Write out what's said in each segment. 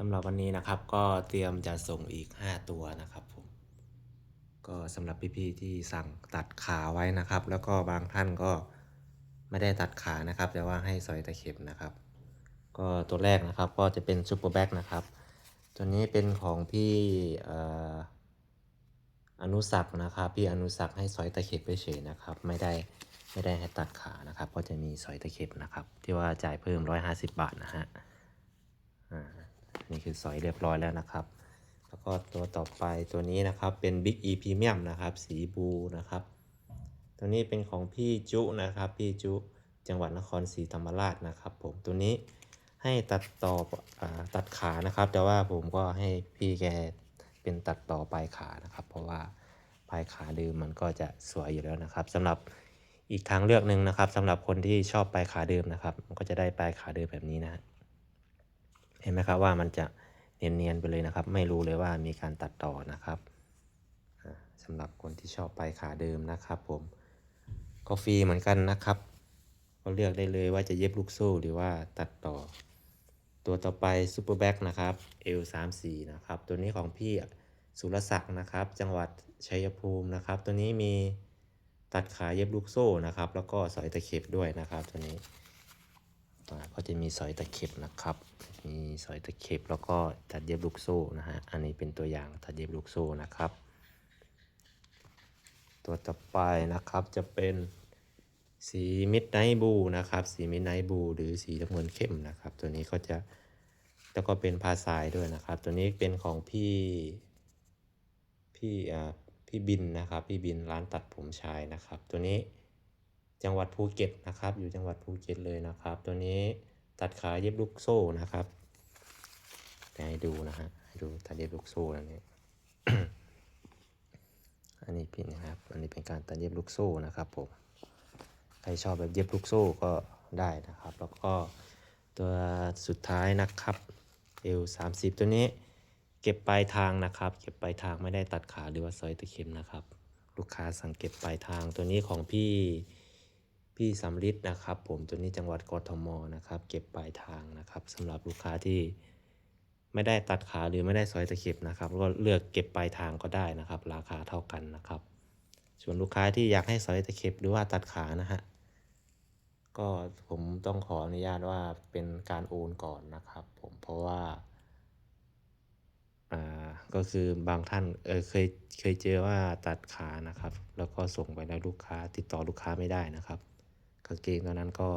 สำหรับวันนี้นะครับก็เตรียมจะส่งอีก 5 ตัวนะครับผมก็สำหรับพี่ๆที่สั่งตัดขาไว้นะครับ แล้วก็บางท่านก็ไม่ได้ตัดขานะครับ แต่ว่าให้ซอยตะเข็บนะครับ ก็ตัวแรกนะครับก็จะเป็นซูเปอร์แบ็กนะครับ ตัวนี้เป็นของพี่ออนุสักนะครับพี่อนุสักให้ซอยตะเข็บไปเฉยๆนะครับ ไม่ได้ไม่ได้ให้ตัดขานะครับ ก็จะมีซอยตะเข็บนะครับ ที่ว่าจ่ายเพิ่ม 150 บาทนะฮะ นี่คือซอยเรียบร้อยแล้วนะครับ แล้วก็ตัวต่อไปตัวนี้นะครับเป็น Big E Premium นะครับ สีบูนะครับ ตัวนี้เป็นของพี่จุนะครับ พี่จุจังหวัดนครศรีธรรมราชนะครับ ผมตัวนี้ให้ตัดต่ออตัดขานะครับ แต่ว่าผมก็ให้พี่แกเป็นตัดต่อปลายขานะครับ เพราะว่าปลายขาเดิมมันก็จะสวยอยู่แล้วนะครับสำหรับอีกทางเลือกหนึ่งนะครับสำหรับคนที่ชอบปลายขาเดิมนะครับ มันก็จะได้ปลายขาเดิมแบบนี้นะ ห็นไหมครับว่ามันจะเนียนๆไปเลยนะครับ ไม่รู้เลยว่ามีการตัดต่อนะครับสำหรับคนที่ชอบปลายขาเดิมนะครับผมก็ฟรีเหมือนกันนะครับก็เลือกได้เลยว่าจะเย็บลูกโซ่หรือว่าตัดต่อ ตัวต่อไปซูเปอร์แบ็กนะครับ L34 นะครับตัวนี้ของพี่สุรศักดิ์นะครับ จังหวัดชัยภูมินะครับ ตัวนี้มีตัดขาเย็บลูกโซ่นะครับ แล้วก็สอยตะเข็บด้วยนะครับ ตัวนี้ ก็จะมีสอยตะเข็บนะครับ มีสอยตะเข็บแล้วก็ตัดเย็บลูกโซ่นะฮะ อันนี้เป็นตัวอย่างตัดเย็บลูกโซ่นะครับ ตัวต่อไปนะครับจะเป็นสีมิดไนบูนะครับ สีมิดไนบูหรือสีน้ำเงินเข้มนะครับ ตัวนี้ก็จะแล้วก็เป็นพาสายด้วยนะครับ ตัวนี้เป็นของพี่พี่อ่าพี่บินนะครับ พี่บินร้านตัดผมชายนะครับ ตัวนี้ จังหวัดภูเก็ตนะครับ อยู่จังหวัดภูเก็ตเลยนะครับ ตัวนี้ตัดขาเย็บลูกโซ่นะครับให้ดูนะฮะให้ดูตัดเย็บลูกโซ่อันนี้อันนี้เป็นะครับ อันนี้เป็นการตัดเย็บลูกโซ่นะครับผมใครชอบแบบเย็บลูกโซ่ก็ได้นะครับ แล้วก็ตัวสุดท้ายนะครับ L 3 0ตัวนี้ เก็บปลายทางนะครับ เก็บปลายทางไม่ได้ตัดขาหรือว่าซอยตะเข็มนะครับ ลูกค้าสั่งเก็บปลายทางตัวนี้ของพี่ พี่สำริดนะครับ ผมตัวนี้จังหวัดกทมนะครับ เก็บปลายทางนะครับสำหรับลูกค้าที่ไม่ได้ตัดขาหรือไม่ได้ซอยตะเข็บนะครับก็เลือกเก็บปลายทางก็ได้นะครับ ราคาเท่ากันนะครับ ส่วนลูกค้าที่อยากให้สอยตะเข็บหรือว่าตัดขานะฮะก็ผมต้องขออนุญาตว่าเป็นการโอนก่อนนะครับ ผมเพราะว่าอ่าก็คือบางท่านเออเคยเคยเจอว่าตัดขานะครับ แล้วก็ส่งไปแล้วลูกค้าติดต่อลูกค้าไม่ได้นะครับ กางเกงตอนนั้นก็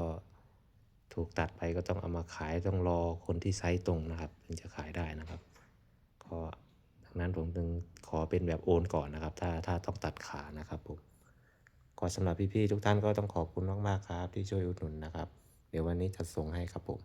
ถูกตัดไปก็ต้องเอามาขายต้องรอคนที่ไซส์ตรงนะครับ ถึงจะขายได้นะครับก็ดังนั้นผมจึงขอเป็นแบบโอนก่อนนะครับ ถ้าถ้าต้องตัดขานะครับผมก็สำหรับพี่ๆทุกท่านก็ต้องขอบคุณมากๆครับ ที่ช่วยอุดหนุนนะครับ เดี๋ยววันนี้จะส่งให้ครับผม